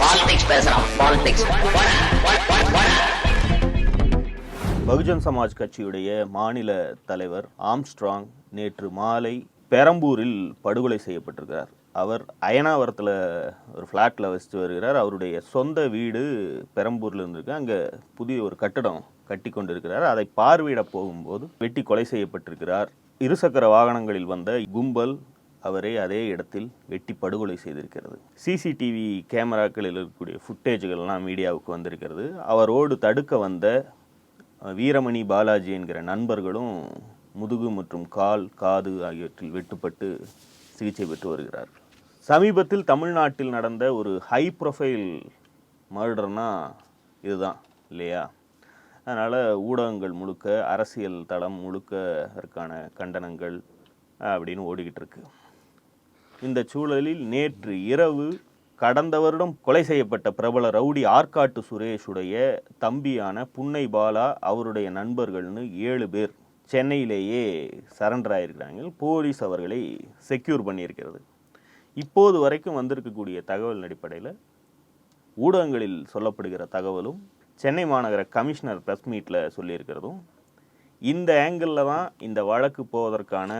Politics பேசுறான் politics Bahujan Samaj கட்சியுடைய மாநில தலைவர் ஆம்ஸ்ட்ராங் நேற்று மாலை பெரம்பூரில் படுகொலை செய்யப்பட்டிருக்கிறார். அவர் அயனாவரத்தில் ஒரு ஃப்ளாட்டில் வசித்து வருகிறார். அவருடைய சொந்த வீடு பெரம்பூரில் இருந்திருக்கு. அங்கே புதிய ஒரு கட்டடம் கட்டி கொண்டிருக்கிறார். அதை பார்வையிட போகும்போது வெட்டி கொலை செய்யப்பட்டிருக்கிறார். இருசக்கர வாகனங்களில் வந்த கும்பல் அவரை அதே இடத்தில் வெட்டி படுகொலை செய்திருக்கிறது. சிசிடிவி கேமராக்களில் இருக்கக்கூடிய ஃபுட்டேஜ்கள்லாம் மீடியாவுக்கு வந்திருக்கிறது. அவரோடு தடுக்க வந்த வீரமணி பாலாஜி என்கிற நண்பர்களும் முதுகு மற்றும் கால் காது ஆகியவற்றில் வெட்டுப்பட்டு சிகிச்சை பெற்று வருகிறார்கள். சமீபத்தில் தமிழ்நாட்டில் நடந்த ஒரு ஹை ப்ரொஃபைல் மர்டர்னா இதுதான் இல்லையா? அதனால் ஊடகங்கள் முழுக்க அரசியல் தளம் முழுக்க அதற்கான கண்டனங்கள் அப்படின்னு ஓடிக்கிட்டு இருக்கு. இந்த சூழலில் நேற்று இரவு கடந்த வருடம் கொலை செய்யப்பட்ட பிரபல ரவுடி ஆற்காட்டு சுரேஷுடைய தம்பியான புன்னை பாலா அவருடைய நண்பர்கள்னு ஏழு பேர் சென்னையிலேயே சரண்டர் ஆயிருக்கிறாங்க. போலீஸ் அவர்களை செக்யூர் பண்ணியிருக்கிறது. இப்போது வரைக்கும் வந்திருக்கக்கூடிய தகவல் அடிப்படையில் ஊடகங்களில் சொல்லப்படுகிற தகவலும் சென்னை மாநகர கமிஷனர் ப்ரெஸ் மீட்டில் சொல்லியிருக்கிறதும் இந்த ஆங்கிளில் தான் இந்த வழக்கு போவதற்கான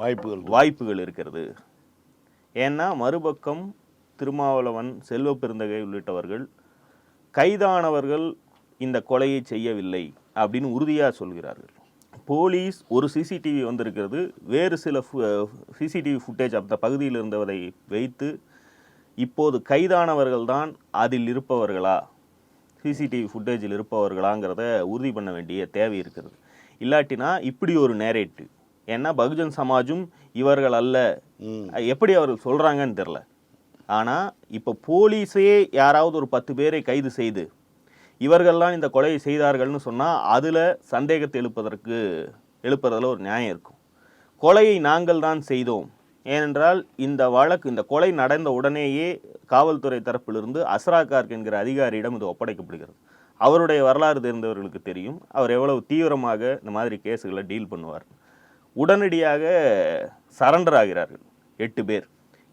வாய்ப்புகள் வாய்ப்புகள் இருக்கிறது. ஏன்னா மறுபக்கம் திருமாவளவன் செல்வ பெருந்தகை உள்ளிட்டவர்கள் கைதானவர்கள் இந்த கொலையை செய்யவில்லை அப்படின்னு உறுதியாக சொல்கிறார்கள். போலீஸ் ஒரு சிசிடிவி வந்திருக்கிறது. வேறு சில சிசிடிவி ஃபுட்டேஜ் அந்த பகுதியில் இருந்தவரை வைத்து இப்போது கைதானவர்கள் தான் அதில் இருப்பவர்களா? சிசிடிவி ஃபுட்டேஜில் இருப்பவர்களாங்கிறத உறுதி பண்ண வேண்டிய தேவை இருக்கிறது. இல்லாட்டினா இப்படி ஒரு நேரேட்டிவ் ஏன்னா பகுஜன் சமாஜும் இவர்கள் அல்ல. எப்படி அவர்கள் சொல்கிறாங்கன்னு தெரில ஆனால் இப்போ போலீஸே யாராவது ஒரு பத்து பேரை கைது செய்து இவர்கள்லாம் இந்த கொலையை செய்தார்கள்னு சொன்னால் அதில் சந்தேகத்தை எழுப்பதற்கு எழுப்புறதுல ஒரு நியாயம் இருக்கும். கொலையை நாங்கள் தான் செய்தோம். ஏனென்றால் இந்த வழக்கு இந்த கொலை நடந்த உடனேயே காவல்துறை தரப்பிலிருந்து அஸ்ரா கார்க் என்கிற அதிகாரியிடம் இது ஒப்படைக்கப்படுகிறது. அவருடைய வரலாறு தெரிந்தவர்களுக்கு தெரியும். அவர் எவ்வளவு தீவிரமாக இந்த மாதிரி கேஸுகளை டீல் பண்ணுவார். உடனடியாக சரண்டர் ஆகிறார்கள். எட்டு பேர்.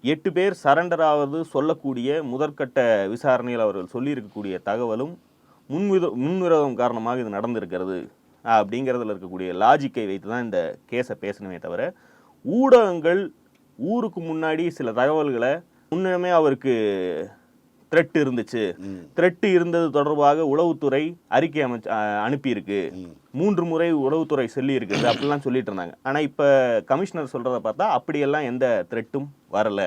எட்டு பேர் சரண்டர் ஆவது சொல்லக்கூடிய முதற்கட்ட விசாரணையில் அவர்கள் சொல்லியிருக்கக்கூடிய தகவலும் முன்வித முன்விரோதம் காரணமாக இது நடந்திருக்கிறது. அப்படிங்கிறதுல இருக்கக்கூடிய லாஜிக்கை வைத்து தான் இந்த கேஸை பேசணுமே தவிர ஊடகங்கள் ஊருக்கு முன்னாடி சில தகவல்களை முன்னமே அவருக்கு த்ரெட் இருந்துச்சு. த்ரெட் இருந்தது தொடர்பாக உளவுத்துறை அறிக்கை அமைச்சு அனுப்பியிருக்கு. மூன்று முறை உளவுத்துறை சொல்லி இருக்குது அப்படிலாம் சொல்லிட்டு இருந்தாங்க. ஆனா இப்ப கமிஷனர் சொல்றத பார்த்தா அப்படியெல்லாம் எந்த த்ரெட்டும் வரல.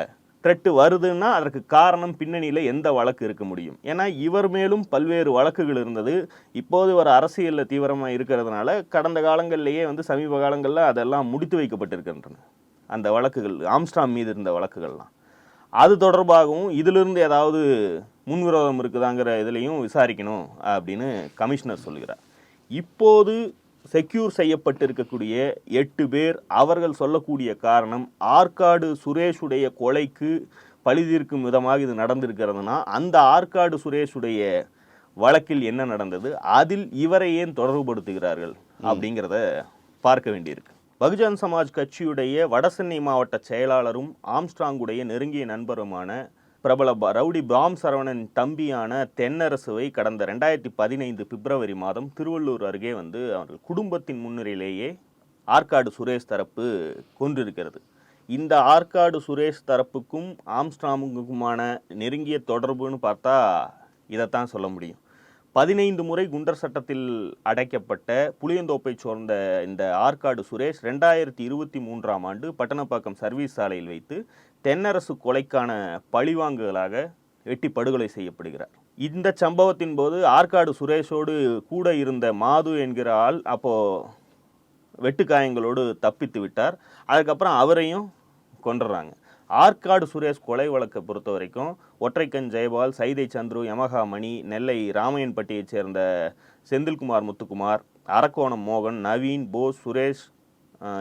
த்ரெட்டு வருதுன்னா அதற்கு காரணம் பின்னணியில் எந்த வழக்கு இருக்க முடியும்? ஏன்னா இவர் மேலும் பல்வேறு வழக்குகள் இருந்தது. இப்போது ஒரு அரசியலில் தீவிரமாக இருக்கிறதுனால கடந்த காலங்கள்லேயே வந்து சமீப காலங்களில் அதெல்லாம் முடித்து வைக்கப்பட்டிருக்கின்றன. அந்த வழக்குகள் ஆம்ஸ்டாம் மீது இருந்த வழக்குகள்லாம். அது தொடர்பாகவும் இதிலிருந்து ஏதாவது முன்விரோதம் இருக்குதாங்கிற இதுலேயும் விசாரிக்கணும் அப்படின்னு கமிஷனர் சொல்லுகிறார். இப்போது செக்யூர் செய்யப்பட்டிருக்கக்கூடிய எட்டு பேர் அவர்கள் சொல்லக்கூடிய காரணம் ஆற்காடு சுரேஷுடைய கொலைக்கு பழிதீர்க்கும் விதமாக இது நடந்திருக்கிறதுனா அந்த ஆற்காடு சுரேஷுடைய வழக்கில் என்ன நடந்தது? அதில் இவரை ஏன் தொடர்புபடுத்துகிறார்கள்? அப்படிங்கிறத பார்க்க வேண்டியிருக்கு. பகுஜன் சமாஜ் கட்சியுடைய வடசென்னை மாவட்ட செயலாளரும் ஆம்ஸ்ட்ராங்குடைய நெருங்கிய நண்பருமான பிரபல ப- ரவுடி பாம் சரவணன் தம்பியான தென்னரசுவை கடந்த ரெண்டாயிரத்தி பதினைந்து பிப்ரவரி மாதம் திருவள்ளூர் அருகே வந்து அவர்கள் குடும்பத்தின் முன்னிலையிலேயே ஆற்காடு சுரேஷ் தரப்பு கொண்டிருக்கிறது இந்த ஆற்காடு சுரேஷ் தரப்புக்கும் ஆம்ஸ்ட்ராமுக்குமான நெருங்கிய தொடர்புன்னு பார்த்தா இதைத்தான் சொல்ல முடியும். பதினைந்து முறை குண்டர் சட்டத்தில் அடைக்கப்பட்ட புளியந்தோப்பை சேர்ந்த இந்த ஆற்காடு சுரேஷ் ரெண்டாயிரத்தி இருபத்தி மூன்றாம் ஆண்டு பட்டணப்பாக்கம் சர்வீஸ் சாலையில் வைத்து தென்னரசு கொலைக்கான பழிவாங்குகளாக வெட்டி படுகொலை செய்யப்படுகிறார். இந்த சம்பவத்தின் போது ஆற்காடு சுரேஷோடு கூட இருந்த மாது என்கிற ஆள் அப்போது வெட்டுக்காயங்களோடு தப்பித்து விட்டார். அதுக்கப்புறம் அவரையும் கொண்டுறாங்க ஆற்காடு சுரேஷ் கொலை வழக்கை பொறுத்த வரைக்கும் ஒற்றைக்கண் ஜெயபால் சைதை சந்துரு யமகா மணி நெல்லை ராமையன்பட்டியைச் சேர்ந்த செந்தில்குமார் முத்துக்குமார் அரக்கோணம் மோகன் நவீன் போஸ் சுரேஷ்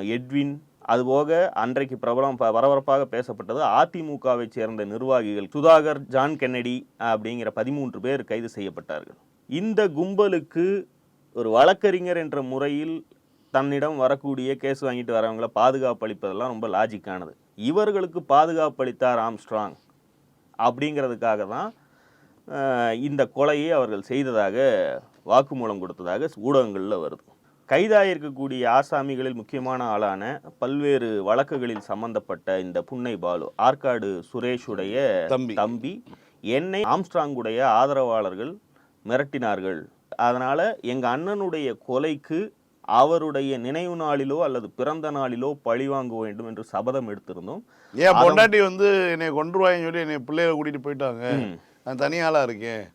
எட்வின். அதுபோக அன்றைக்கு பிரபலம் ப- பரபரப்பாக பேசப்பட்டது அதிமுகவைச் சேர்ந்த நிர்வாகிகள் சுதாகர் ஜான் கென்னடி அப்படிங்கிற பதிமூன்று பேர் கைது செய்யப்பட்டார்கள். இந்த கும்பலுக்கு ஒரு வழக்கறிஞர் என்ற முறையில் தன்னிடம் வரக்கூடிய கேஸ் வாங்கிட்டு வரவங்களை பாதுகாப்பு அளிப்பதெல்லாம் ரொம்ப லாஜிக்கானது இவர்களுக்கு பாதுகாப்பு அளித்தார் ஆம்ஸ்ட்ராங் அப்படிங்கிறதுக்காக தான் இந்த கொலையை அவர்கள் செய்ததாக வாக்குமூலம் கொடுத்ததாக ஊடகங்களில் வருது கைதாயிருக்கக்கூடிய ஆசாமிகளில் முக்கியமான ஆளான பல்வேறு வழக்குகளில் சம்பந்தப்பட்ட இந்த புன்னை பாலு ஆற்காடு சுரேஷுடைய தம்பி. தம்பி என்னை ஆம்ஸ்ட்ராங்குடைய ஆதரவாளர்கள் மிரட்டினார்கள் அதனால எங்க அண்ணனுடைய கொலைக்கு அவருடைய நினைவு நாளிலோ அல்லது பிறந்த நாளிலோ பழி வாங்க வேண்டும் என்று சபதம் எடுத்திருந்தோம். ஏன் பொண்டாட்டி வந்து என்னை கொண்டுருவாங்கன்னு சொல்லி என்னை பிள்ளைய கூட்டிட்டு போயிட்டாங்க. நான் தனியாளா இருக்கேன்.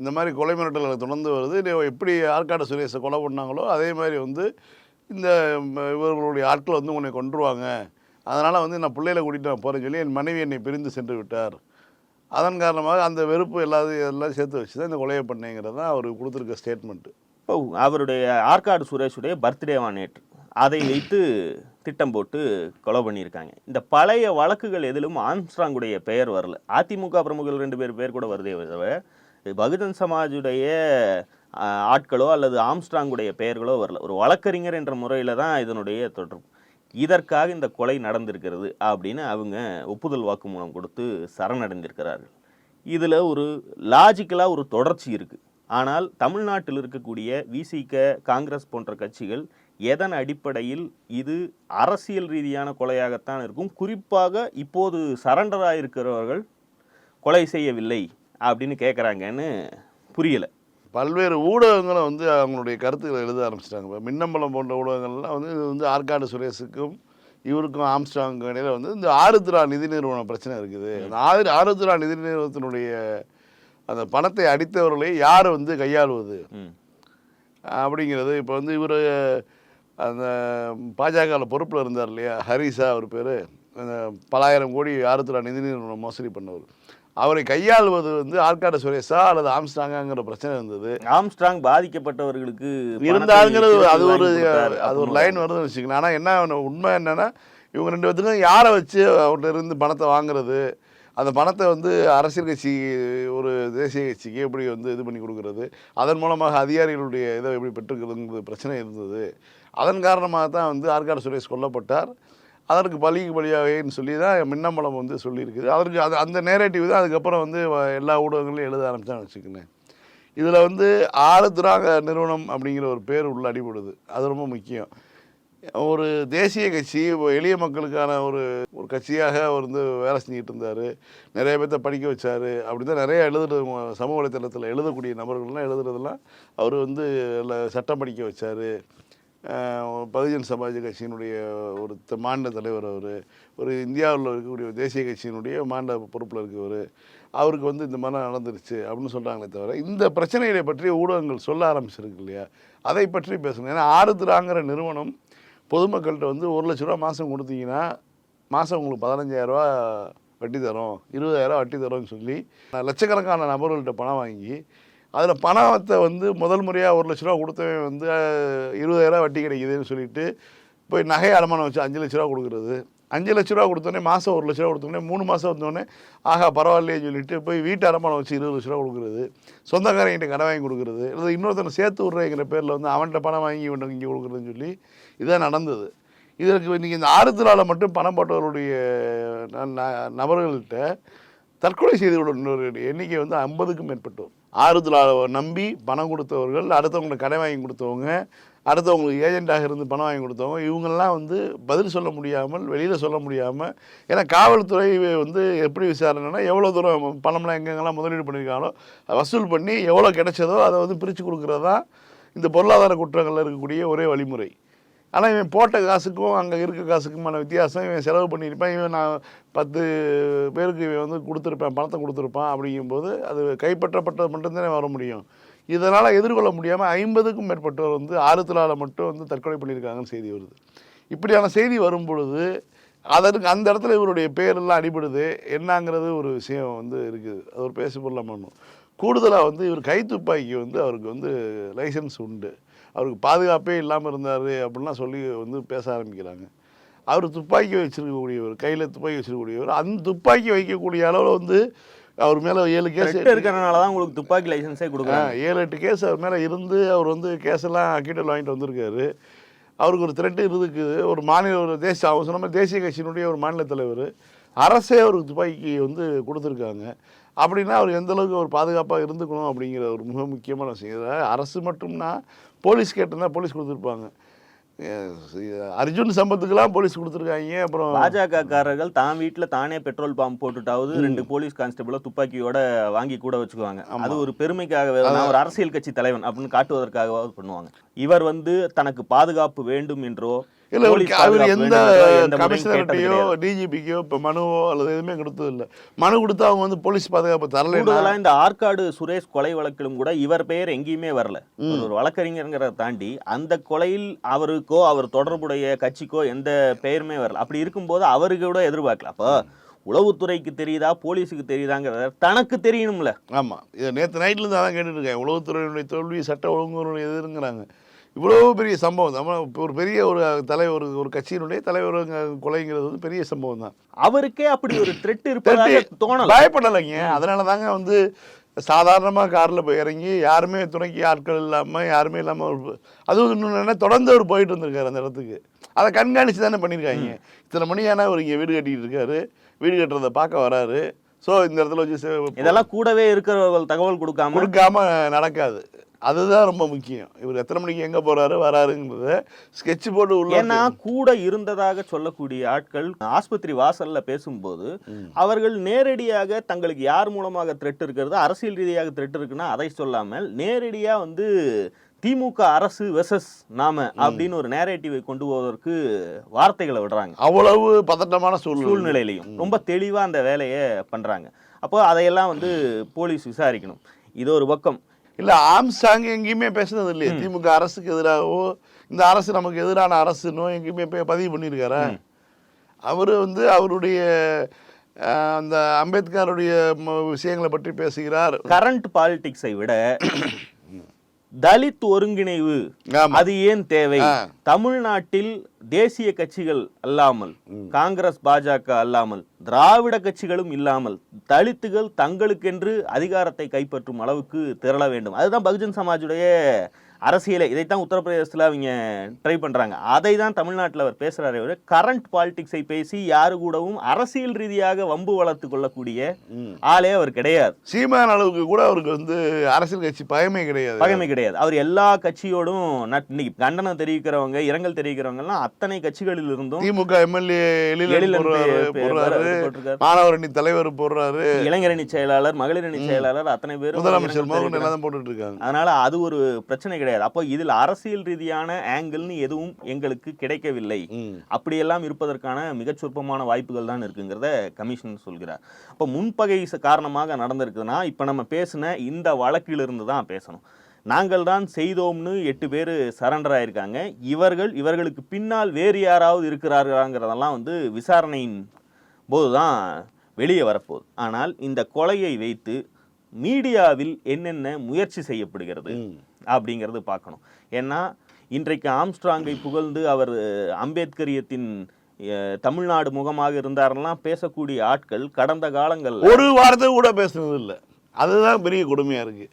இந்த மாதிரி கொலை மிரட்டல்கள் தொடர்ந்து வருது. நீ எப்படி ஆற்காடு சுரேஷை கொலை பண்ணாங்களோ அதே மாதிரி வந்து இந்த இவர்களுடைய ஆட்கள் வந்து உன்னை கொண்டுருவாங்க அதனால் வந்து நான் பிள்ளையில கூட்டிட்டு நான் போகிறேன்னு சொல்லி என் மனைவி என்னை பிரிந்து சென்று விட்டார். அதன் காரணமாக அந்த வெறுப்பு எல்லாத்தையும் எல்லாம் சேர்த்து வச்சு தான் இந்த கொலையை பண்ணேங்கிறது தான் அவர் கொடுத்துருக்க ஸ்டேட்மெண்ட்டு இப்போ அவருடைய ஆற்காடு சுரேஷுடைய பர்த்டேவா நேற்று. அதை வைத்து திட்டம் போட்டு கொலை பண்ணியிருக்காங்க. இந்த பழைய வழக்குகள் எதிலும் ஆம்ஸ்ட்ராங்குடைய பெயர் வரல. அதிமுக பிரமுகர்கள் ரெண்டு பேர் பேர் கூட வருதே தவிர பகுஜன் சமாஜுடைய ஆட்களோ அல்லது ஆம்ஸ்ட்ராங்குடைய பெயர்களோ வரல. ஒரு வழக்கறிஞர் என்ற முறையில் தான் இதனுடைய தொடர்பு. இதற்காக இந்த கொலை நடந்திருக்கிறது அப்படின்னு அவங்க ஒப்புதல் வாக்குமூலம் கொடுத்து சரணடைந்திருக்கிறார்கள். இதில் ஒரு லாஜிக்கலாக ஒரு தொடர்ச்சி இருக்குது ஆனால் தமிழ்நாட்டில் இருக்கக்கூடிய விசிக காங்கிரஸ் போன்ற கட்சிகள் எதன் அடிப்படையில் இது அரசியல் ரீதியான கொலையாகத்தான் இருக்கும் குறிப்பாக இப்போது சரண்டர் ஆயிருக்கிறவர்கள் கொலை செய்யவில்லை அப்படின்னு கேட்குறாங்கன்னு புரியல. பல்வேறு ஊடகங்களும் வந்து அவங்களுடைய கருத்துக்களை எழுத ஆரம்பிச்சிட்டாங்க. இப்போ மின்னம்பலம் போன்ற ஊடகங்கள்லாம் வந்து இது வந்து ஆற்காடு சுரேஷுக்கும் இவருக்கும் ஆம்ஸ்டாங் இடையில வந்து இந்த ஆருத்ரா நிதி நிறுவன பிரச்சனை இருக்குது. அந்த ஆறு ஆருத்ரா நிதி நிறுவனத்தினுடைய அந்த பணத்தை அடித்தவர்களை யார் வந்து கையாளுவது? அப்படிங்கிறது இப்போ வந்து இவர் அந்த பாஜகவில் பொறுப்பில் இருந்தார் இல்லையா? ஹரிசா அவர் பேர். அந்த பலாயிரம் கோடி ஆருத்ரா நிதி நிறுவனம் மோசடி பண்ணவர். அவரை கையாளுவது வந்து ஆற்காடு சுரேஷா அல்லது ஆம்ஸ்டாங்காங்கிற பிரச்சனை இருந்தது. ஆம்ஸ்ட்ராங் பாதிக்கப்பட்டவர்களுக்கு திருப்பி அது ஒரு அது ஒரு லைன் வருதுன்னு வச்சுக்கோங்க. ஆனால் என்ன உண்மை என்னன்னா இவங்க ரெண்டு பேத்துக்கும் யாரை வச்சு அவர்கிட்ட இருந்து பணத்தை வாங்குறது? அந்த பணத்தை வந்து அரசியல் கட்சி ஒரு தேசிய கட்சிக்கு எப்படி வந்து இது பண்ணி கொடுக்கறது? அதன் மூலமாக அதிகாரிகளுடைய இதை எப்படி பெற்றுக்கிறதுங்கிறது பிரச்சனை இருந்தது. அதன் காரணமாக தான் வந்து ஆற்காடு சுரேஷ் கொல்லப்பட்டார். அதற்கு பலிக்கு பலியாகன்னு சொல்லி தான் மின்னம்பலம் வந்து சொல்லியிருக்குது. அதற்கு அது அந்த நேரேட்டிவ் தான் அதுக்கப்புறம் வந்து எல்லா ஊடகங்களையும் எழுத ஆரம்பிச்சான்னு வச்சுக்கினேன் இதில் வந்து ஆளுத்ராக நிறுவனம் அப்படிங்கிற ஒரு பேர் உள்ள அடிபடுது. அது ரொம்ப முக்கியம். ஒரு தேசிய கட்சி எளிய மக்களுக்கான ஒரு ஒரு கட்சியாக அவர் வந்து வேலை செஞ்சுக்கிட்டு இருந்தார். நிறைய பேர்த்த படிக்க வச்சார். அப்படி தான் நிறைய எழுதுற சமூக வலைத்தளத்தில் எழுதக்கூடிய நபர்கள்லாம் எழுதுறதெல்லாம் அவர் வந்து சட்டம் படிக்க வச்சார். பகுஜன் சமாஜ் கட்சியினுடைய ஒரு த- மாநில தலைவர் அவர். ஒரு இந்தியாவில் இருக்கக்கூடிய தேசிய கட்சியினுடைய மாநில பொறுப்பில் இருக்கவர். அவருக்கு வந்து இந்த மாதிரி நடந்துருச்சு அப்படின்னு சொல்கிறாங்களே தவிர இந்த பிரச்சனைகளை பற்றி ஊடகங்கள் சொல்ல ஆரம்பிச்சிருக்கு இல்லையா? அதை பற்றி பேசணும். ஏன்னா ஆருத்ராங்கிற நிறுவனம் பொதுமக்கள்கிட்ட வந்து ஒரு லட்ச ரூபா மாதம் கொடுத்தீங்கன்னா மாதம் உங்களுக்கு பதினஞ்சாயிரரூபா வட்டி தரோம். இருபதாயிரரூபா வட்டி தரும்னு சொல்லி லட்சக்கணக்கான நபர்கள்ட்ட பணம் வாங்கி அதில் பணத்தை வந்து முதல் முறையாக ஒரு லட்ச ரூபா கொடுத்தவன் வந்து இருபதாயிரரூபா வட்டி கிடைக்குதுன்னு சொல்லிட்டு போய் நகை அடமானம் வச்சு அஞ்சு லட்ச ரூபா கொடுக்குறது. அஞ்சு லட்ச ரூபா கொடுத்தோன்னே மாதம் ஒரு லட்ச ரூபா கொடுத்தோன்னே மூணு மாதம் வந்தோடனே ஆகா பரவாயில்லையேன்னு சொல்லிட்டு போய் வீட்டு அடமானம் வச்சு இருபது லட்ச ரூபா கொடுக்குறது. சொந்தக்காரங்கிட்ட கடன் வாங்கி கொடுக்குறது. இல்லை இன்னொருத்தனை சேர்த்து விட்றேங்கிற பேரில் வந்து அவன்கிட்ட பணம் வாங்கி இவன் இங்கே கொடுக்குறதுன்னு சொல்லி இதான் நடந்தது. இதற்கு இன்றைக்கி இந்த ஆறுதலால் மட்டும் பணம் போட்டவருடைய ந- ந- நபர்கள்ட்ட தற்கொலை செய்தவர்களுடைய எண்ணிக்கை வந்து ஐம்பதுக்கும் மேற்பட்டோர். ஆறுதலால் நம்பி பணம் கொடுத்தவர்கள் அடுத்தவங்களுக்கு கடை வாங்கி கொடுத்தவங்க அடுத்தவங்களுக்கு ஏஜென்ட்டாக இருந்து பணம் வாங்கி கொடுத்தவங்க இவங்கெல்லாம் வந்து பதில் சொல்ல முடியாமல் வெளியில் சொல்ல முடியாமல் ஏன்னா காவல்துறை வந்து எப்படி விசாரணைனா எவ்வளோ தூரம் பணம்லாம் எங்கெங்கெல்லாம் முதலீடு பண்ணியிருக்காங்களோ அதை வசூல் பண்ணி எவ்வளோ கிடைச்சதோ அதை வந்து பிரித்து கொடுக்குறது தான் இந்த பொருளாதார குற்றங்களில் இருக்கக்கூடிய ஒரே வழிமுறை. ஆனால் இவன் போட்ட காசுக்கும் அங்கே இருக்க காசுக்குமான வித்தியாசம் இவன் செலவு பண்ணியிருப்பான். இவன் நான் பத்து பேருக்கு இவன் வந்து கொடுத்துருப்பேன் பணத்தை கொடுத்துருப்பான் அப்படிங்கும்போது அது கைப்பற்றப்பட்டது மட்டும்தானே வர முடியும். இதனால் எதிர்கொள்ள முடியாமல் ஐம்பதுக்கும் மேற்பட்டவர் வந்து ஆறுதலால் மட்டும் வந்து தற்கொலை பண்ணியிருக்காங்கன்னு செய்தி வருது. இப்படியான செய்தி வரும் பொழுது அதற்கு அந்த இடத்துல இவருடைய பேரெல்லாம் அடிபடுது. என்னங்கிறது ஒரு விஷயம் வந்து இருக்குது. அது ஒரு பேசு பொருளாக கூடுதலாக வந்து இவர் கைத்துப்பாக்கி வந்து அவருக்கு வந்து லைசன்ஸ் உண்டு. அவருக்கு பாதுகாப்பே இல்லாமல் இருந்தார் அப்படின்லாம் சொல்லி வந்து பேச ஆரம்பிக்கிறாங்க. அவர் துப்பாக்கி வச்சிருக்கக்கூடியவர் கையில் துப்பாக்கி வச்சிருக்கக்கூடியவர் அந்த துப்பாக்கி வைக்கக்கூடிய அளவில் வந்து அவர் மேலே ஏழு கேஸ் இருக்கிறனால தான் உங்களுக்கு துப்பாக்கி லைசன்ஸே கொடுக்குறாங்க. ஏழு எட்டு கேஸ் அவர் மேலே இருந்து அவர் வந்து கேஸெல்லாம் அக்கீட்டல் வாங்கிட்டு வந்திருக்காரு. அவருக்கு ஒரு த்ரெட்டு இருக்குது. ஒரு மாநில ஒரு தேசிய அவங்க சொன்ன மாதிரி தேசிய கட்சியினுடைய ஒரு மாநில தலைவர் அரசே அவருக்கு துப்பாக்கி வந்து கொடுத்துருக்காங்க. அப்படின்னா அவர் எந்த அளவுக்கு ஒரு பாதுகாப்பாக இருந்துக்கணும் அப்படிங்கிற ஒரு மிக முக்கியமான விஷயம். அரசு மட்டும்னா போலீஸ் கேட்டிருந்தா போலீஸ் கொடுத்துருப்பாங்க. அர்ஜுன் சம்பத்துக்கெல்லாம் போலீஸ் கொடுத்துருக்காங்க. அப்புறம் பாஜக காரர்கள் தான் வீட்டுல தானே பெட்ரோல் பம்ப் போட்டுட்டாவது ரெண்டு போலீஸ் கான்ஸ்டபிள துப்பாக்கியோட வாங்கி கூட வச்சுக்குவாங்க. அது ஒரு பெருமைக்காகவே ஒரு அரசியல் கட்சி தலைவன் அப்படின்னு காட்டுவதற்காகவாவது பண்ணுவாங்க. இவர் வந்து தனக்கு பாதுகாப்பு வேண்டும் என்றோ இல்லை அவர் எந்த கமிஷனர்கிட்டயோ. டிஜிபிக்கோ இப்போ மனுவோ அல்லது எதுவுமே கொடுத்தது இல்லை. மனு கொடுத்தா அவங்க வந்து போலீஸ் பாதுகாப்பு கூடுதலா இந்த ஆற்காடு சுரேஷ் கொலை வழக்கிலும் கூட இவர் பெயர் எங்கேயுமே வரல. ஒரு ஒரு வழக்கறிஞருங்கிறத தாண்டி அந்த கொலையில் அவருக்கோ அவர் தொடர்புடைய கட்சிக்கோ எந்த பெயருமே வரல. அப்படி இருக்கும்போது அவருக்கு கூட எதிர்பார்க்கல. அப்போ உளவுத்துறைக்கு தெரியுதா போலீஸுக்கு தெரியுதாங்கிறத தனக்கு தெரியணும்ல. ஆமாம் இதை நேற்று நைட்லேருந்து அதான் கேட்டுட்டு இருக்கேன். உளவுத்துறையினுடைய தோல்வி சட்ட ஒழுங்குமுறை எதிர்ங்கிறாங்க. இவ்வளோ பெரிய சம்பவம் இப்போ ஒரு பெரிய ஒரு தலைவர் ஒரு ஒரு கட்சியினுடைய தலைவர் கொலைங்கிறது வந்து பெரிய சம்பவம் தான். அவருக்கே அப்படி ஒரு த்ரெட் இருப்பதாக தோணல. பயப்படலைங்க. அதனால தாங்க வந்து சாதாரணமாக காரில் போய் இறங்கி யாருமே துணைக்கு ஆட்கள் இல்லாமல் யாருமே இல்லாமல் அதுவும் இன்னொன்று தொடர்ந்து அவர் போயிட்டு வந்திருக்காரு அந்த இடத்துக்கு. அதை கண்காணித்து தானே பண்ணியிருக்காங்க. இத்தனை மணி ஆனால் அவர் இங்கே வீடு கட்டிட்டு இருக்காரு. வீடு கட்டுறதை பார்க்க வராரு. ஸோ இந்த இடத்துல வச்சு இதெல்லாம் கூடவே இருக்கிறவர்கள் தகவல் கொடுக்காம கொடுக்காம நடக்காது. அதுதான் ரொம்ப முக்கியம். இவர் எத்தனை மணிக்கு எங்கே போகிறாரு வராருங்கிறத ஸ்கெட்ச் போட்டு உள்ள ஏன்னா கூட இருந்ததாக சொல்லக்கூடிய ஆட்கள் ஆஸ்பத்திரி வாசல்ல பேசும்போது அவர்கள் நேரடியாக தங்களுக்கு யார் மூலமாக த்ரெட் இருக்கிறது அரசியல் ரீதியாக த்ரெட் இருக்குன்னா அதை சொல்லாமல் நேரடியா வந்து திமுக அரசு வெசஸ் நாம அப்படின்னு ஒரு நேரேட்டிவை கொண்டு போவதற்கு வார்த்தைகளை விடுறாங்க. அவ்வளவு பதட்டமான சூழ்நிலை. சூழ்நிலையிலையும். ரொம்ப தெளிவா அந்த வேலையை பண்றாங்க. அப்போ அதையெல்லாம் வந்து போலீஸ் விசாரிக்கணும். இது ஒரு பக்கம். இல்ல ஆம்ஸ்டாங் எங்கேயுமே பேசுனது இல்லையே திமுக அரசுக்கு எதிராகவோ இந்த அரசு நமக்கு எதிரான அரசுன்னோ எங்கேயுமே பதிவு பண்ணியிருக்காரா? அவர் வந்து அவருடைய அந்த அம்பேத்கருடைய விஷயங்களை பற்றி பேசுகிறார். கரண்ட் பாலிடிக்ஸை விட தலித் ஒருங்கிணைவு. அது ஏன் தேவை. தமிழ்நாட்டில் தேசிய கட்சிகள் அல்லாமல் காங்கிரஸ் பாஜக அல்லாமல் திராவிட கட்சிகளும் இல்லாமல் தலித்துகள் தங்களுக்கென்று அதிகாரத்தை கைப்பற்றும் அளவுக்கு திரள வேண்டும் அதுதான் பகுஜன் சமாஜுடைய அரசியலை இதைத்தான் உத்தரப்பிரதேசத்தில் அவங்க ட்ரை பண்றாங்க. அதை தான் தமிழ்நாட்டில் அவர் பேசுறாரே ஒரு கரண்ட் பாலிடிக்ஸை பேசி யாரு கூடவும் அரசியல் ரீதியாக வம்பு வளர்த்து கொள்ளக்கூடிய ஆளே அவர் கிடையாது. சீமான் அளவுக்கு கூட அவருக்கு வந்து அரசியல் கட்சி பயமே கிடையாது. பகைமை கிடையாது. அவர் எல்லா கட்சியோடும் இன்னைக்கு கண்டனம் தெரிவிக்கிறவங்க இரங்கல் தெரிவிக்கிறவங்க எல்லாம் அத்தனை கட்சிகளில் இருந்தும் திமுக எம்எல்ஏ. மாணவரணி தலைவர் போடுறாரு. இளைஞரணி செயலாளர் மகளிரணி செயலாளர் அத்தனை பேரும் முதலமைச்சர் போட்டுட்டு இருக்காங்க. அதனால அது ஒரு பிரச்சனை கிடையாது. அப்போ இதில் அரசியல் ரீதியான ஆங்கிள்னு எதுவும் எங்களுக்கு கிடைக்கவில்லை. அப்படியெல்லாம் இருப்பதற்கான மிகச் சொற்பமான வாய்ப்புகள் தான் இருக்குங்கிறத கமிஷன் சொல்கிறார். அப்போ முன்பகை காரணமாக நடந்திருக்குதுன்னா இப்போ நம்ம பேசின இந்த வழக்கிலிருந்து தான் பேசணும். நாங்கள் தான் செய்தோம்னு எட்டு பேர் சரண்டர் ஆயிருக்காங்க. இவர்கள் இவர்களுக்கு பின்னால் வேறு யாராவது இருக்கிறார்களாங்கிறதெல்லாம் வந்து விசாரணையின் போது தான் வெளியே வரப்போகுது. ஆனால் இந்த கொலையை வைத்து மீடியாவில் என்னென்ன முயற்சி செய்யப்படுகிறது? அப்படிங்கிறது பார்க்கணும். ஏன்னா இன்றைக்கு ஆம்ஸ்ட்ராங்கை புகழ்ந்து அவர் அம்பேத்கரியத்தின் தமிழ்நாடு முகமாக இருந்தாரெல்லாம் பேசக்கூடிய ஆட்கள் கடந்த காலங்கள்ல ஒரு வார்த்தை கூட பேசுனது இல்ல அதுதான் பெரிய கொடுமையா இருக்கு.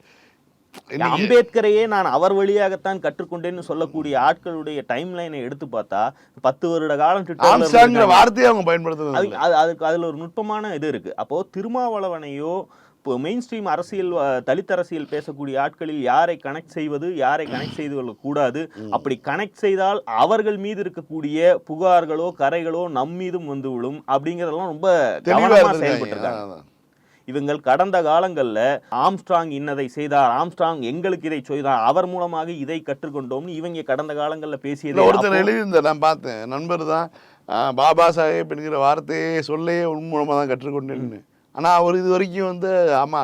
இன்னைக்கு- அம்பேத்கரையே நான் அவர் வழியாகத்தான் கற்றுக்கொண்டேன்னு சொல்லக்கூடிய ஆட்களுடைய டைம் லைனை எடுத்து பார்த்தா பத்து வருட காலம். வார்த்தையை அவங்க பயன்படுத்துறது அதுக்கு அதுல ஒரு நுட்பமான இது இருக்கு. அப்போ திருமாவளவனையோ இப்போ மெயின் ஸ்ட்ரீம் அரசியல் தலித் அரசியல் பேசக்கூடிய ஆட்களில் யாரை கனெக்ட் செய்வது யாரை கனெக்ட் செய்து கூடாது அப்படி கனெக்ட் செய்தால் அவர்கள் மீது இருக்கக்கூடிய புகார்களோ கரைகளோ நம் மீதும் வந்து விழும் அப்படிங்கறதெல்லாம் ரொம்ப தெளிவா கவனமா இருந்திருக்காங்க. செயல்பட்டிருக்காங்க. இவங்கள் கடந்த காலங்கள்ல ஆம்ஸ்ட்ராங் இன்னதை செய்தார் ஆம்ஸ்ட்ராங் எங்களுக்கு இதை செய்தார் அவர் மூலமாக இதை கற்றுக்கொண்டோம்னு இவங்க கடந்த காலங்கள்ல பேசியது. ஒருத்தர் எழுதியிருந்த நான் பார்த்தேன் நண்பர் தான் பாபா சாஹேப் என்கிற வார்த்தையே சொல்லையே உன் மூலமா தான் கற்றுக்கொண்டேன்னு. ஆனா அவர் இது வரைக்கும் வந்து ஆமா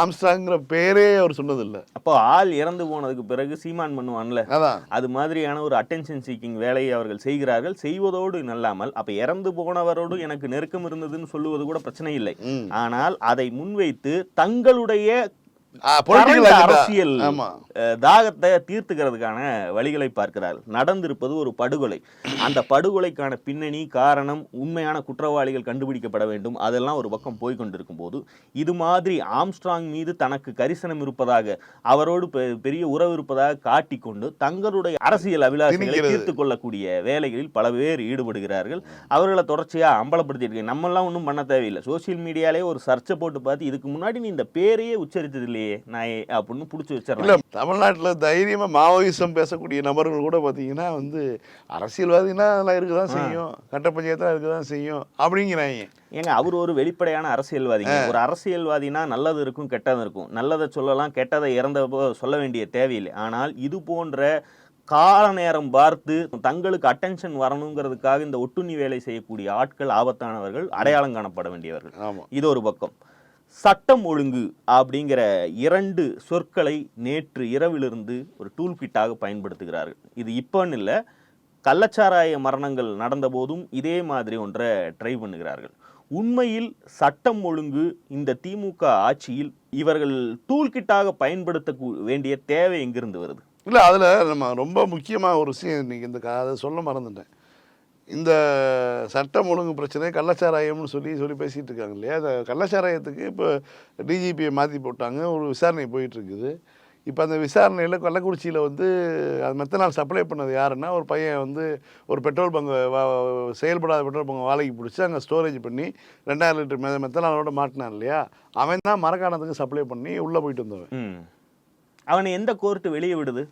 ஆம்ஸ்டாங்கிற பேரே அவர் சொன்னதில்லை. அப்போ ஆள் இறந்து போனதுக்கு பிறகு சீமான் பண்ணுவான்ல? அதான். அது மாதிரியான ஒரு அட்டென்ஷன் சீக்கிங் வேலையை அவர்கள் செய்கிறார்கள். செய்வதோடு நல்லாமல் அப்ப இறந்து போனவரோடு எனக்கு நெருக்கம் இருந்ததுன்னு சொல்லுவது கூட பிரச்சனை இல்லை. ஆனால் அதை முன்வைத்து தங்களுடைய அரசியல் தாகத்தை தீர்த்துக்கிறதுக்கான வழிகளை பார்க்கிறார். நடந்திருப்பது ஒரு படுகொலை. அந்த படுகொலைக்கான பின்னணி காரணம் உண்மையான குற்றவாளிகள் கண்டுபிடிக்கப்பட வேண்டும். அதெல்லாம் ஒரு பக்கம் போய் கொண்டிருக்கும் போது இது மாதிரி ஆம்ஸ்ட்ராங் மீது தனக்கு கரிசனம் இருப்பதாக அவரோடு பெரிய உறவு இருப்பதாக காட்டிக்கொண்டு தங்களுடைய அரசியல் அபிலாஷைகளை. தீர்த்து கொள்ளக்கூடிய வேலைகளில் பல பேர் ஈடுபடுகிறார்கள். அவர்களை தொடர்ச்சியா அம்பலப்படுத்திட்டு நம்ம எல்லாம் ஒன்றும் பண்ண தேவையில்லை. சோஷியல் மீடியாலே ஒரு சர்ச்சை போட்டு பார்த்து இதுக்கு முன்னாடி நீ இந்த பேரையே உச்சரித்தது நாயே அப்படின்னு பிடிச்சி இல்ல வச்சிடலாம் தமிழ்நாட்டுல தைரியமா மாவோயிசம் பேசக்கூடிய நபர்கள் கூட பாத்தீங்கன்னா வந்து அரசியல்வாதினா அதெல்லாம் இருக்கதான் செய்யும் கட்ட பஞ்சாயத்துல இருக்கதான் செய்யும் அப்படிங்கிறாங்க. ஏங்க அவர் ஒரு வெளிப்படையான அரசியல்வாதிங்க. ஒரு அரசியல்வாதினா நல்லது இருக்கும் கெட்டது இருக்கும். நல்லதை சொல்லலாம் கெட்டதை இறந்த சொல்ல வேண்டிய தேவையில்லை. ஆனால் இது போன்ற கால நேரம் பார்த்து தங்களுக்கு அட்டென்ஷன் வரணுங்கிறதுக்காக இந்த ஒட்டுண்ணி வேலை செய்யக்கூடிய ஆட்கள் ஆபத்தானவர்கள் அடையாளம் காணப்பட வேண்டியவர்கள். இது ஒரு பக்கம். சட்டம் ஒழுங்கு அப்படிங்கிற இரண்டு சொற்களை நேற்று இரவிலிருந்து ஒரு டூல் கிட்டாக பயன்படுத்துகிறார்கள். இது இப்போன்னு இல்லை கள்ளச்சாராய மரணங்கள் நடந்தபோதும் இதே மாதிரி ஒன்றை ட்ரை பண்ணுகிறார்கள். உண்மையில் சட்டம் ஒழுங்கு இந்த திமுக ஆட்சியில் இவர்கள் டூல் கிட்டாக பயன்படுத்த வேண்டிய தேவை எங்கிருந்து வருது? இல்லை அதில் நம்ம ரொம்ப முக்கியமாக ஒரு விஷயம் இன்னைக்கு இந்த அதை சொல்ல மறந்துட்டேன். இந்த சட்டம் ஒழுங்கு பிரச்சனை கள்ளச்சாராயம்னு சொல்லி சொல்லி பேசிட்டு இருக்காங்க இல்லையா? அந்த கள்ளச்சாராயத்துக்கு இப்போ டிஜிபியை மாற்றி போட்டாங்க ஒரு விசாரணை போயிட்டு இருக்குது இப்போ அந்த விசாரணையில் கள்ளக்குறிச்சியில் வந்து அது மெத்தனால் சப்ளை பண்ணது யாருன்னா ஒரு பையன் வந்து ஒரு பெட்ரோல் பங்கு வா- செயல்படாத பெட்ரோல் பங்கு வாடகைக்கு பிடிச்சி அங்கே ஸ்டோரேஜ் பண்ணி ரெண்டாயிரம் லிட்டர் மெ மெத்தனாலோட மாட்டினான் இல்லையா? அவன் தான் மரக்காணத்துக்கு சப்ளை பண்ணி உள்ளே போயிட்டு வந்தவன். அவனை எந்த கோர்ட்டு வெளியே விடுது.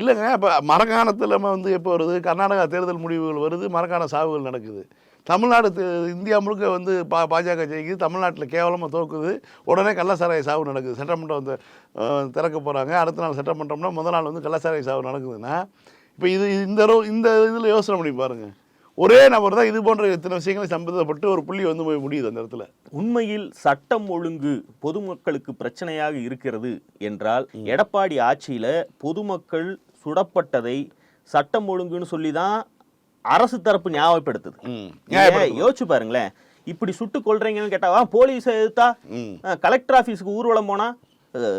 இல்லைங்க இப்போ மரக்காணத்தில் நம்ம வந்து எப்போ வருது? கர்நாடகா தேர்தல் முடிவுகள் வருது மரக்காண சாவுகள் நடக்குது. தமிழ்நாடு இந்தியா முழுக்க வந்து பா பாஜக ஜெயிக்குது தமிழ்நாட்டில் கேவலமாக தோக்குது உடனே கள்ளசாராய சாவு நடக்குது. சட்டமன்றம் வந்து திறக்க போகிறாங்க அடுத்த நாள் சட்டமன்றம்னா முதல் நாள் வந்து கள்ளசாராய சாவு நடக்குதுன்னா இப்போ இது இந்த ரோ இந்த இதில் யோசனை பண்ணி பாருங்கள் ஒரே நபர் தான் இது போன்ற இத்தனை விஷயங்களை சம்பந்தப்பட்டு ஒரு புள்ளி வந்து போய் முடியுது அந்த இடத்துல. உண்மையில் சட்டம் ஒழுங்கு பொதுமக்களுக்கு பிரச்சனையாக இருக்கிறது என்றால் எடப்பாடி ஆட்சியில பொதுமக்கள் சுடப்பட்டதை சட்டம் ஒழுங்குன்னு சொல்லி தான் அரசு தரப்பு ஞாபகப்படுத்துது யோசிச்சு பாருங்களேன். இப்படி சுட்டு கொள்றீங்கன்னு கேட்டா "ஆ, போலீஸை எதிர்த்தா? கலெக்டர் ஆபீஸ்க்கு ஊர்வலம் போனா?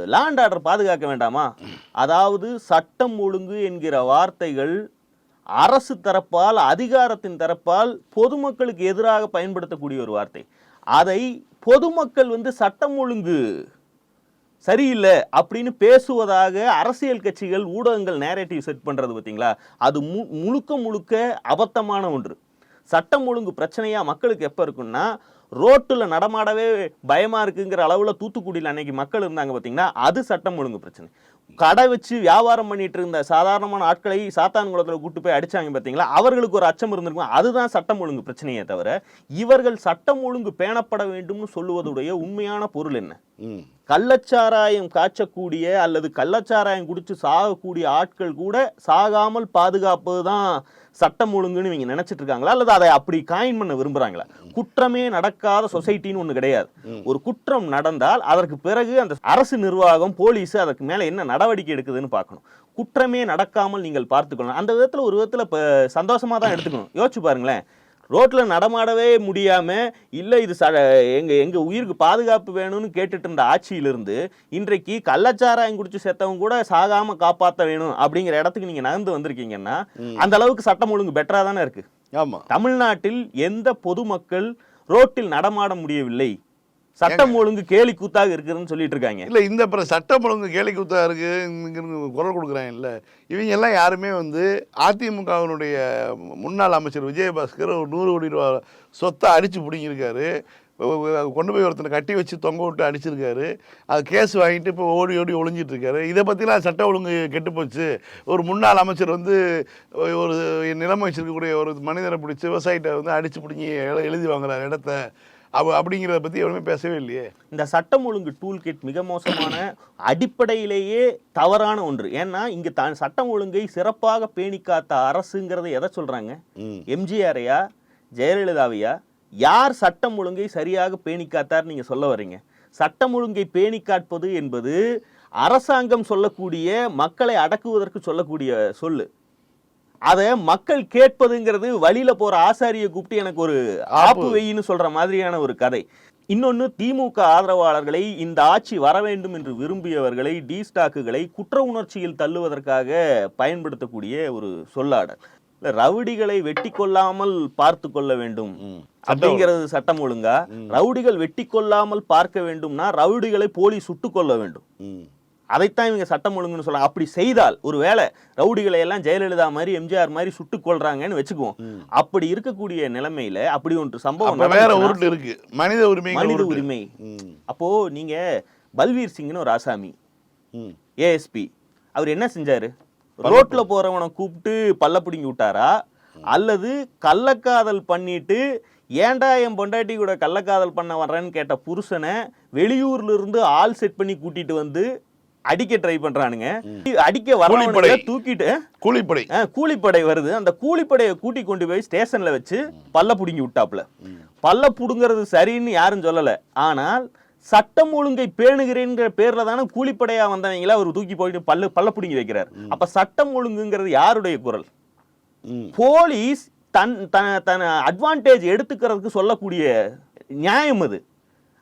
லேண்ட் ஆர்டர் பாதுகாக்க வேண்டாமா? அதாவது சட்டம் ஒழுங்கு என்கிற வார்த்தைகள் அரசு தரப்பால் அதிகாரத்தின் தரப்பால் பொதுமக்களுக்கு எதிராக பயன்படுத்தக்கூடிய ஒரு வார்த்தை. அதை பொதுமக்கள் வந்து சட்டம் ஒழுங்கு சரியில்லை அப்படின்னு பேசுவதாக அரசியல் கட்சிகள் ஊடகங்கள் நேரேட்டிவ் செட் பண்ணுறது பார்த்தீங்களா? அது மு முழுக்க முழுக்க அபத்தமான ஒன்று. சட்டம் ஒழுங்கு பிரச்சனையாக மக்களுக்கு எப்போ இருக்குன்னா ரோட்டில் நடமாடவே பயமாக இருக்குங்கிற அளவில் தூத்துக்குடியில் அன்னைக்கு மக்கள் இருந்தாங்க பார்த்தீங்கன்னா அது சட்டம் ஒழுங்கு பிரச்சனை. கடை வச்சு வியாபாரம் பண்ணிட்டு இருந்த சாதாரணமான ஆட்களை சாத்தான்குளத்தில் கூட்டு போய் அடிச்சாங்க பார்த்தீங்களா அவர்களுக்கு ஒரு அச்சம் இருந்திருக்கும். அதுதான் சட்டம் ஒழுங்கு பிரச்சனையே தவிர இவர்கள் சட்டம் ஒழுங்கு பேணப்பட வேண்டும்னு சொல்லுவதுடைய உண்மையான பொருள் என்ன? கள்ளச்சாராயம் காய்ச்சக்கூடிய அல்லது கள்ளச்சாராயம் குடிச்சு சாகக்கூடிய ஆட்கள் கூட சாகாமல் பாதுகாப்பது தான் சட்டம் ஒழுங்குன்னு இவங்க நினைச்சிட்டு இருக்காங்களா அல்லது அதை அப்படி காயின் பண்ண விரும்புறாங்களா? குற்றமே நடக்காத சொசைட்டின்னு ஒண்ணு கிடையாது. ஒரு குற்றம் நடந்தால் அதற்கு பிறகு அந்த அரசு நிர்வாகம் போலீஸ் அதற்கு மேல என்ன நடவடிக்கை எடுக்குதுன்னு பார்க்கணும். குற்றமே நடக்காமல் நீங்கள் பார்த்துக்கணும் அந்த விதத்துல ஒரு விதத்துல இப்ப சந்தோஷமா தான் எடுத்துக்கணும். யோசிச்சு பாருங்களேன். ரோட்ல நடமாடவே முடியாம இல்ல இது ச எங்க எங்க உயிருக்கு பாதுகாப்பு வேணும்னு கேட்டுட்டு இருந்த ஆட்சியிலிருந்து இன்றைக்கு கள்ளச்சாராயம் குடிச்சு செத்தவங்க கூட சாகாம காப்பாத்த வேணும் அப்படிங்கிற இடத்துக்கு நீங்க நகர்ந்து வந்திருக்கீங்கன்னா அந்த அளவுக்கு சட்டம் ஒழுங்கு பெட்டரா தானே இருக்கு. ஆமாம் தமிழ்நாட்டில் எந்த பொதுமக்கள் ரோட்டில் நடமாட முடியவில்லை? சட்டம் ஒழுங்கு கேலி கூத்தாக இருக்குதுன்னு சொல்லிட்டு இருக்காங்க இல்லை இந்த அப்புறம் சட்டம் ஒழுங்கு கேலி கூத்தா இருக்கு இங்க குரல் கொடுக்குறாங்க இல்லை. இவங்க எல்லாம் யாருமே வந்து அதிமுகவினுடைய முன்னாள் அமைச்சர் விஜயபாஸ்கர் ஒரு நூறு கோடி ரூபா சொத்தை அடிச்சு பிடிங்கிருக்காரு கொண்டு போய் ஒருத்தனை கட்டி வச்சு தொங்க விட்டு அடிச்சிருக்காரு. அது கேஸ் வாங்கிட்டு இப்போ ஓடி ஓடி ஒளிஞ்சிட்டு இருக்காரு இதை பற்றிலாம் சட்ட ஒழுங்கு கெட்டு போச்சு. ஒரு முன்னாள் அமைச்சர் வந்து ஒரு நிலைமை வச்சிருக்கக்கூடிய ஒரு மனிதரை பிடிச்சி விவசாயிட்ட வந்து அடிச்சு பிடிங்கி எழு- எழுதி வாங்குறாரு இடத்த. அவ அப்படிங்கிறத பற்றி எவருமே பேசவே இல்லையே. இந்த சட்டம் ஒழுங்கு டூல் கிட் மிக மோசமான அடிப்படையிலேயே தவறான ஒன்று. ஏன்னா இங்க தான் சட்டம் ஒழுங்கை சிறப்பாக பேணி காத்த அரசுங்கிறத எதை சொல்றாங்க? ம். எம்ஜிஆரையா ஜெயலலிதாவையா? யார் சட்டம் ஒழுங்கை சரியாக பேணி காத்தார் நீங்க சொல்ல வர்றீங்க? சட்டம் ஒழுங்கை பேணி காட்பது என்பது அரசாங்கம் சொல்லக்கூடிய மக்களை அடக்குவதற்கு சொல்லக்கூடிய சொல்லு. அதை மக்கள் கேட்பதுங்கிறது வழியில போற ஆசாரியை கூப்பிட்டு எனக்கு ஒரு ஆப்பு. வெயின்னு சொல்ற மாதிரியான ஒரு கதை. இன்னொன்னு திமுக ஆதரவாளர்களை இந்த ஆட்சி வர வேண்டும் என்று விரும்பியவர்களை டி ஸ்டாக்குகளை குற்ற உணர்ச்சியில் தள்ளுவதற்காக பயன்படுத்தக்கூடிய ஒரு சொல்லாடல். ரவுடிகளை வெட்டி கொள்ளாமல் பார்த்து கொள்ள வேண்டும் அப்படிங்கிறது சட்டம் ஒழுங்கா? ரவுடிகள் வெட்டி கொள்ளாமல் பார்க்க வேண்டும்னா ரவுடிகளை போலீஸ் சுட்டுக் கொள்ள வேண்டும். அதைத்தான் இவங்க சட்டம் ஒழுங்குன்னு சொல்றாங்க. அப்படி செய்தால் ஒருவேளை ரவுடிகளை எல்லாம் ஜெயலலிதா மாதிரி எம்ஜிஆர் மாதிரி சுட்டுக் கொள்றாங்கன்னு வச்சுக்குவோம். அப்படி இருக்கக்கூடிய நிலைமையில அப்படி ஒன்று சம்பவம் வேற உருட்டு இருக்கு. மனித உரிமை மனித உரிமை. அப்போ நீங்க பல்வீர் சிங்னு ஒரு ஆசாமி ஏஎஸ்பி அவர் என்ன செஞ்சாரு? ரோட்ல போறவனை கூப்பிட்டு பல்ல பிடுங்கி விட்டாரா? அல்லது கள்ளக்காதல் பண்ணிட்டு ஏன்டா என் பொண்டாட்டி கூட கள்ளக்காதல் பண்ண வர்றேன்னு கேட்ட புருஷனை வெளியூர்ல இருந்து ஆள் செட் பண்ணி கூட்டிட்டு வந்து அடிக்க ட்ரை பண்றானுங்க. அடிக்க வரவனுங்க கூலிப்படை. தூக்கிட்டு கூலிப்படை. கூலிப்படை வருது. அந்த கூலிப்படையை கூட்டி கொண்டு போய் ஸ்டேஷன்ல வச்சு பல்ல புடுங்கி விட்டாப்புல. பல்ல புடுங்கிறது சரின்னு யாரும் சொல்லல. ஆனால் சட்டம் ஒழுங்கை பேணுகிறேங்கிற பேர்ல தானே கூலிப்படையா வந்தவங்கள அவர் தூக்கி போயிட்டு பல்ல பல்ல புடுங்கி வைக்கிறார். அப்ப சட்டம் ஒழுங்குங்கிறது யாருடைய குரல். போலீஸ் தன் தன தன அட்வான்டேஜ் எடுத்துக்கிறதுக்கு சொல்லக்கூடிய நியாயம் அது.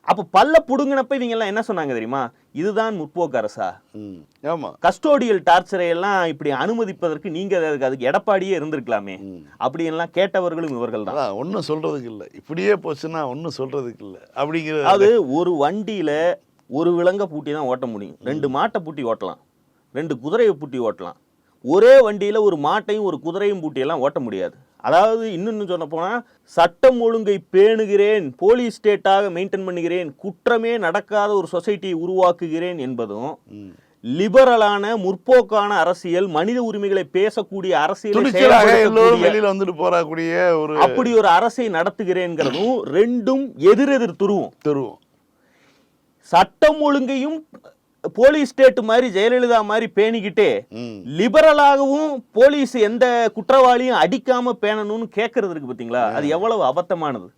அப்ப பல்ல புடுங்கினப்ப இவங்க எல்லாம் என்ன சொன்னாங்க தெரியுமா? இதுதான் முற்போக்கு அரசா? ம். ஆமா. கஸ்டோடியல் டார்ச்சரை எல்லாம் இப்படி அனுமதிப்பதற்கு நீங்க அதுக்கு அதுக்கு எடப்பாடியே இருந்திருக்கலாமே. அப்படி எல்லாம் கேட்டவர்களும் இவர்கள் தான் ஒன்றும் சொல்றதுக்கு இல்லை. இப்படியே போச்சுன்னா ஒன்றும் சொல்றதுக்கு இல்லை. அப்படிங்கிறது அது ஒரு வண்டியில ஒரு விலங்க பூட்டி தான் ஓட்ட முடியும். ரெண்டு மாட்டை பூட்டி ஓட்டலாம். ரெண்டு குதிரையை பூட்டி ஓட்டலாம். ஒரே வண்டியில ஒரு மாட்டையும் ஒரு குதிரையும் பூட்டி எல்லாம் ஓட்ட முடியாது. அதாவது இன்னொன்னு சொல்ல போனா சட்டம் ஒழுங்கை பேணுகிறேன் போலீஸ் ஸ்டேட்டாக மெயின்டைன் பண்ணுகிறேன் குற்றமே நடக்காத ஒரு சொசைட்டியை உருவாக்குகிறேன் என்பதும் லிபரலான முற்போக்கான அரசியல் மனித உரிமைகளை பேசக்கூடிய அரசியலை வெளியில வந்துட்டு போறக்கூடிய ஒரு அப்படி ஒரு அரசை நடத்துகிறேங்கிறதும் ரெண்டும் எதிரெதிர் துருவம். தெருவும். சட்டம் ஒழுங்கையும் போலீஸ் ஸ்டேட் மாதிரி ஜெயலலிதா மாதிரி பேணிக்கிட்டே. லிபரலாகவும் போலீஸ் எந்த குற்றவாளியும் அடிக்காம பேணணும்னு கேட்கறது இருக்கு பாத்தீங்களா? அது எவ்வளவு அபத்தமானது.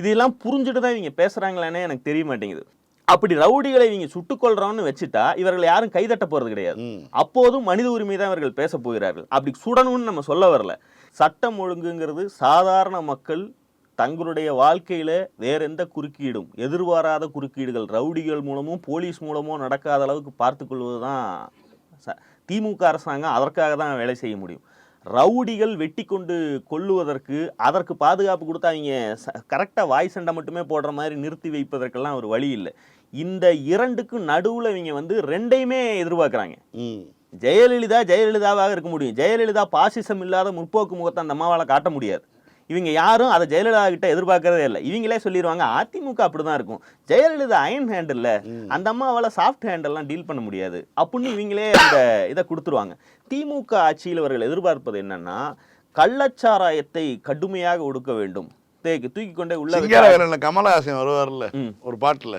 இதெல்லாம் புரிஞ்சுட்டு தான் இவங்க பேசுறாங்களானே எனக்கு தெரிய மாட்டேங்குது. அப்படி ரவுடிகளை இவங்க சுட்டுக் கொள்றோம்னு வச்சுட்டா இவர்கள் யாரும் கைதட்ட போறது கிடையாது. அப்போதும் மனித உரிமை தான் இவர்கள் பேச போகிறார்கள். அப்படி சுடணும்னு நம்ம சொல்ல வரல. சட்டம் ஒழுங்குங்கிறது சாதாரண மக்கள் தங்களுடைய வாழ்க்கையில வேற எந்த குறுக்கீடும் எதிர்பாராத குறுக்கீடுகள் ரவுடிகள் மூலமும் போலீஸ் மூலமோ நடக்காத அளவுக்கு பார்த்து கொள்வதுதான் ச- திமுக அரசாங்கம் அதற்காக தான் வேலை செய்ய முடியும். ரவுடிகள் வெட்டி கொண்டு கொல்லுவதற்கு அதற்கு பாதுகாப்பு கொடுத்து அவங்க கரெக்டாக வாய் சண்டை மட்டுமே போடுற மாதிரி நிறுத்தி வைப்பதற்கெல்லாம் ஒரு வழி இல்லை. இந்த இரண்டுக்கும் நடுவில் இவங்க வந்து ரெண்டையுமே எதிர்பார்க்குறாங்க. ஜெயலலிதா ஜெயலலிதாவாக இருக்க முடியும். ஜெயலலிதா பாசிசம் இல்லாத முற்போக்கு முகத்தை அந்த அம்மாவால் காட்ட முடியாது. இவங்க யாரும் அதை ஜெயலலிதா கிட்ட எதிர்பார்க்கறதே இல்லை. இவங்களே சொல்லிடுவாங்க அதிமுக அப்படிதான் இருக்கும். ஜெயலலிதா அயன் ஹேண்டில் அந்த அம்மாவால் சாஃப்ட் ஹேண்டெல்லாம் டீல் பண்ண முடியாது. அப்படின்னு இவங்களே அந்த இதை கொடுத்துருவாங்க. திமுக ஆட்சியில் அவர்கள் எதிர்பார்ப்பது என்னன்னா கள்ளச்சாராயத்தை கடுமையாக ஒடுக்க வேண்டும். தேக்கு தூக்கி கொண்டே உள்ள கமலஹாசன் வருவார்ல. ஒரு பாட்டுல.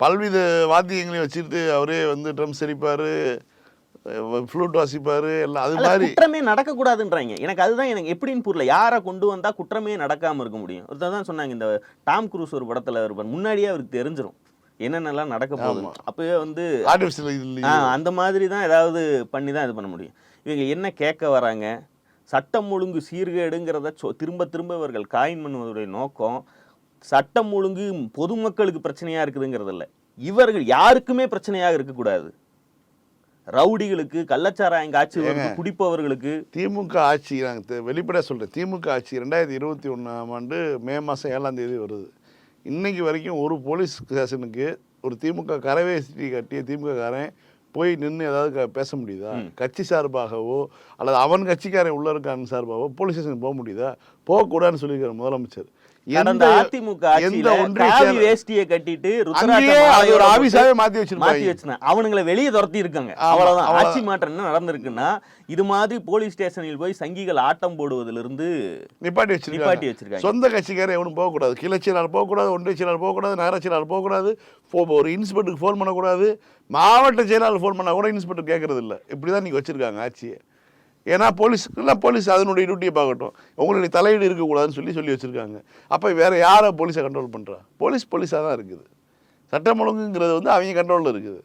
பல்வித வாத்தியங்களையும் வச்சுட்டு அவரே வந்து ட்ரம்ஸ் அடிப்பாரு ஃப்ளூட் வாசிப்பாரு எல்லாம் அது மாதிரி. குற்றமே நடக்கக்கூடாதுன்றாங்க. எனக்கு அதுதான் எனக்கு எப்படின்னு புரியல. யாரை கொண்டு வந்தா குற்றமே நடக்காம இருக்க முடியும்? ஒருத்தர் தான் சொன்னாங்க இந்த டாம் குரூஸ் ஒரு படத்துல இருப்பார். முன்னாடியே அவருக்கு தெரிஞ்சிரும் என்னென்னலாம் நடக்க போகுது அப்பவே வந்து அந்த மாதிரி தான் ஏதாவது பண்ணி தான் இது பண்ண முடியும். இவங்க என்ன கேட்க வராங்க? சட்டம் ஒழுங்கு சீர்கேடுங்கிறத சொ- திரும்ப திரும்ப இவர்கள் காயின் பண்ணுவதுடைய நோக்கம் சட்டம் ஒழுங்கு பொதுமக்களுக்கு பிரச்சனையா இருக்குதுங்கிறது இல்ல இவர்கள் யாருக்குமே பிரச்சனையாக இருக்கக்கூடாது. ரவுடிகளுக்கு கள்ளச்சாராயம் காய்ச்சி குடிப்பவர்களுக்கு. திமுக ஆட்சி நாங்கள் வெளிப்படையாக சொல்கிறேன் திமுக ஆட்சி ரெண்டாயிரத்தி இருபத்தி ஒன்றாம் ஆண்டு மே மாதம் ஏழாம் தேதி வருது. இன்னைக்கு வரைக்கும் ஒரு போலீஸ் ஸ்டேஷனுக்கு ஒரு திமுக கரவேஷ்டி கட்டிய திமுக காரன் போய் நின்று ஏதாவது க- பேச முடியுதா? கட்சி சார்பாகவோ அல்லது அவன் கட்சிக்காரன் உள்ள இருக்கான் சார்பாகவோ போலீஸ் ஸ்டேஷனுக்கு போக முடியுதா? போகக்கூடாதுன்னு சொல்லியிருக்காரு முதலமைச்சர். கடந்த அதிமுக ஆட்சியில காவி வேஷ்டியை கட்டிட்டு ருத்ராட்ச அங்கேயே அது மாலையோட ஒரு ஆபீஸாவே மாத்தி மாத்தி வச்சிருப்பாங்க வச்சிருந்தாங்க அவனுங்களை வெளியே துரத்தி இருக்காங்க. அவ்வளவுதான். ஆட்சி மாற்றம் என்ன நடந்திருக்குன்னா இது மாதிரி போலீஸ் ஸ்டேஷனில் போய் சங்கிகள் ஆட்டம் போடுவதிலிருந்து நிப்பாட்டி நிப்பாட்டி வச்சிருக்காங்க. வச்சிருக்காங்க சொந்த கட்சிக்காரன் எவனும் போகக்கூடாது. கிளர்ச்சியாளர் போகக்கூடாது ஒன்றிய செயலாளர் போகக்கூடாது நகர செயலாளர் போகக்கூடாது ஒரு இன்ஸ்பெக்டருக்கு ஃபோன் பண்ணக்கூடாது மாவட்ட செயலாளர் ஃபோன் பண்ணால் கூட இன்ஸ்பெக்டர் கேட்கறது இல்லை இப்படி தான் நீங்கள் வச்சுருக்காங்க ஆட்சியை. ஏன்னா போலீஸ்க்குலாம் போலீஸ் அதனுடைய டியூட்டியை பார்க்கட்டும். உங்களுடைய தலையீடு இருக்கக்கூடாதுன்னு சொல்லி சொல்லி வச்சுருக்காங்க. அப்போ வேறு யாரை போலீஸை கண்ட்ரோல் பண்ணுறா போலீஸ் போலீஸாக தான் இருக்குது. சட்டம் ஒழுங்குங்கிறது வந்து அவங்க கண்ட்ரோலில் இருக்குது.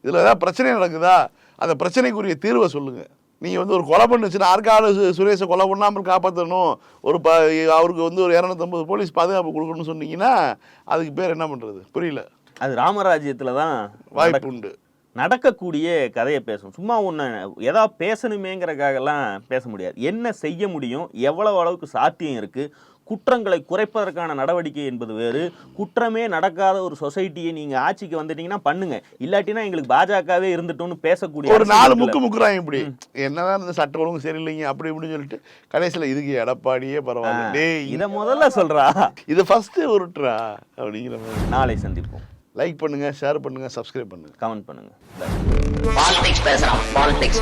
இதில் ஏதாவது பிரச்சனை நடக்குதா? அந்த பிரச்சனைக்குரிய தீர்வை சொல்லுங்கள் நீங்கள் வந்து ஒரு கொலை பண்ணுச்சுன்னா சு- சுரேஷை கொலை பண்ணாமல் காப்பாற்றணும் ஒரு ப அவருக்கு வந்து ஒரு இரநூத்தம்பது போலீஸ் பாதுகாப்பு கொடுக்கணும்னு சொன்னீங்கன்னா அதுக்கு பேர் என்ன பண்ணுறது புரியல. அது ராமராஜ்யத்தில் தான் வாய்ப்பு உண்டு. நடக்கக்கூடிய கதையை பேசணும். சும்மா ஒன்று எதா பேசணுமேங்கிறக்காகலாம் பேச முடியாது. என்ன செய்ய முடியும் எவ்வளவு அளவுக்கு சாத்தியம் இருக்கு குற்றங்களை குறைப்பதற்கான நடவடிக்கை என்பது வேறு. குற்றமே நடக்காத ஒரு சொசைட்டியை நீங்க ஆட்சிக்கு வந்துட்டீங்கன்னா பண்ணுங்க. இல்லாட்டினா எங்களுக்கு பாஜகவே இருந்துட்டோம்னு பேசக்கூடிய ஒரு நாலு. முக்கு முக்குறாங்க இப்படி. என்னதான் இந்த சட்ட ஒழுங்கு சரியில்லைங்க அப்படி இப்படின்னு சொல்லிட்டு கடைசியில் இதுக்கு எடப்பாடியே பரவாயில்ல. டேய் இத முதல்ல சொல்றா. இது ஃபர்ஸ்ட் உருட்டுறா அப்படிங்கிற மாதிரி. நாளை சந்திப்போம். லைக் பண்ணுங்க ஷேர் பண்ணுங்க சப்ஸ்கிரைப் பண்ணுங்க. கமெண்ட் பண்ணுங்க. பாலிடிக்ஸ் பேசுறான். பாலிடிக்ஸ்